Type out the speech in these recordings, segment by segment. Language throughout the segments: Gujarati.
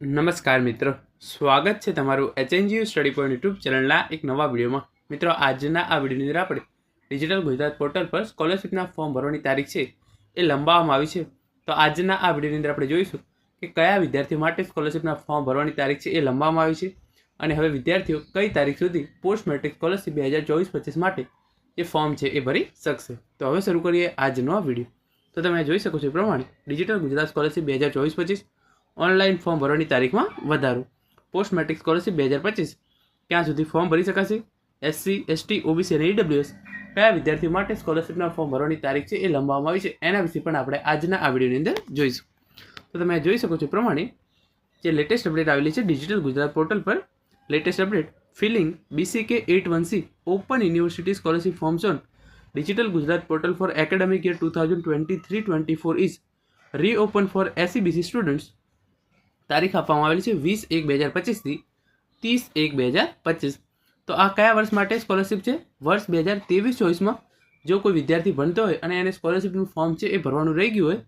નમસ્કાર મિત્રો. સ્વાગત છે તમારું એચએનજીયુ સ્ટડી પોઈન્ટ યુટ્યુબ ચેનલના એક નવા વિડીયોમાં. મિત્રો, આજના આ વિડીયોની અંદર આપણે ડિજિટલ ગુજરાત પોર્ટલ પર સ્કોલરશિપના ફોર્મ ભરવાની તારીખ છે એ લંબાવવામાં આવી છે. તો આજના આ વિડીયોની અંદર આપણે જોઈશું કે કયા વિદ્યાર્થીઓ માટે સ્કોલરશિપના ફોર્મ ભરવાની તારીખ છે એ લંબાવવામાં આવી છે અને હવે વિદ્યાર્થીઓ કઈ તારીખ સુધી પોસ્ટ મેટ્રિક સ્કોલરશિપ બે હજાર ચોવીસ પચીસ માટે જે ફોર્મ છે એ ભરી શકશે. તો હવે શરૂ કરીએ આજનો આ વીડિયો. તો તમે જોઈ શકો છો એ પ્રમાણે ડિજિટલ ગુજરાત સ્કોલરશિપ બે હજાર ચોવીસ પચીસ ઓનલાઈન ફોર્મ ભરવાની તારીખમાં વધારો. પોસ્ટ મેટ્રિક સ્કોલરશીપ બે હજાર પચીસ. ક્યાં સુધી ફોર્મ ભરી શકાશે? એસસી એસટી ઓબીસી અને ઈડબ્લ્યુએસ કયા વિદ્યાર્થીઓ માટે સ્કોલરશીપના ફોર્મ ભરવાની તારીખ છે એ લંબાવવામાં આવી છે? એના વિશે પણ આપણે આજના આ વિડીયોની અંદર જોઈશું. તો તમે જોઈ શકો છો પ્રમાણે જે લેટેસ્ટ અપડેટ આવેલી છે ડિજિટલ ગુજરાત પોર્ટલ પર latest update filling BCK eight one C open university scholarship forms on digital Gujarat portal for academic year two thousand twenty three twenty four is reopen for SCBC students તારીખ આપવામાં આવેલી છે વીસ એક બે હજાર પચીસથી ત્રીસ એક બે હજાર પચીસ. તો આ કયા વર્ષ માટે સ્કોલરશિપ છે? વર્ષ બે હજાર ત્રેવીસ ચોવીસમાં જો કોઈ વિદ્યાર્થી ભણતો હોય અને એને સ્કોલરશિપનું ફોર્મ છે એ ભરવાનું રહી ગયું હોય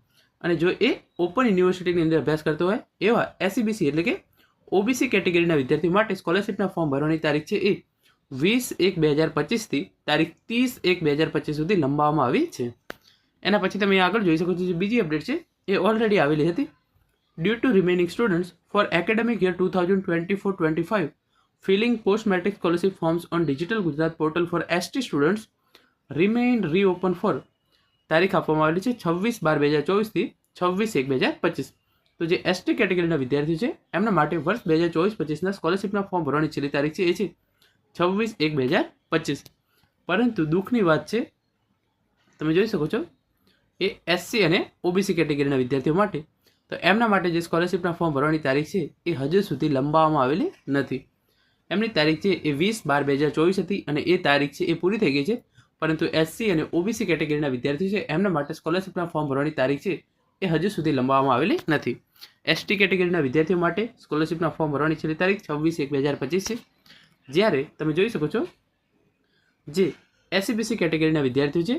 અને જો એ ઓપન યુનિવર્સિટીની અંદર અભ્યાસ કરતો હોય એવા એસસીબીસી એટલે કે ઓબીસી કેટેગરીના વિદ્યાર્થી માટે સ્કોલરશિપના ફોર્મ ભરવાની તારીખ છે એ વીસ એક બે હજાર પચીસથી તારીખ ત્રીસ એક બે હજાર પચીસ સુધી લંબાવવામાં આવી છે. એના પછી તમે આગળ જોઈ શકો છો જે બીજી અપડેટ છે એ ઓલરેડી આવેલી હતી. Due to remaining students for academic year 2024-25 filling post-matric scholarship forms on digital gujarat portal for st students remain reopen for તારીખ આપવામાં આવેલી છે છવ્વીસ બાર બે હજાર ચોવીસથી છવ્વીસ એક બે હજાર પચીસ. તો જે એસટી કેટેગરીના વિદ્યાર્થીઓ છે, એમના માટે વર્ષ બે હજાર ચોવીસ પચીસના સ્કોલરશિપના ફોર્મ ભરવાની છેલ્લી તારીખ છે એ છે છવ્વીસ એક બે હજાર પચીસ. પરંતુ દુઃખની વાત છે, તમે જોઈ શકો છો, એ એસસી અને ઓબીસી કેટેગરીના વિદ્યાર્થીઓ માટે તો એમના માટે જે સ્કોલરશિપના ફોર્મ ભરવાની તારીખ છે, એ હજુ સુધી લંબાવવામાં આવેલી નથી. એમની તારીખ છે, એ વીસ બાર બે હજાર ચોવીસ હતી અને એ તારીખ છે, એ પૂરી થઈ ગઈ છે. પરંતુ એસસી અને ઓબીસી કેટેગરીના વિદ્યાર્થીઓ છે, એમના માટે સ્કોલરશિપના ફોર્મ ભરવાની તારીખ છે, એ હજુ સુધી લંબાવવામાં આવેલી નથી. એસટી કેટેગરીના વિદ્યાર્થીઓ માટે સ્કોલરશિપના ફોર્મ ભરવાની છેલ્લી તારીખ છવ્વીસ એક બે હજાર પચીસ છે. જ્યારે તમે જોઈ શકો છો, જે એસસીબીસી કેટેગરીના વિદ્યાર્થીઓ છે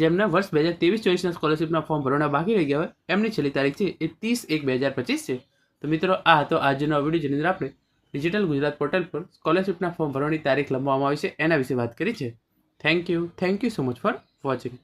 જેમના વર્ષ બે હજાર ત્રેવીસ ચોવીસના સ્કોલરશિપના ફોર્મ ભરવાના બાકી રહી ગયા હોય, એમની છેલ્લી તારીખ છે એ ત્રીસ એક બે હજાર પચીસ છે. તો મિત્રો, આ હતો આજનો વીડિયો જેની અંદર આપણે ડિજિટલ ગુજરાત પોર્ટલ પર સ્કોલરશિપના ફોર્મ ભરવાની તારીખ લંબાવવામાં આવી છે, એના વિશે વાત કરી છે. Thank you thank you so much for watching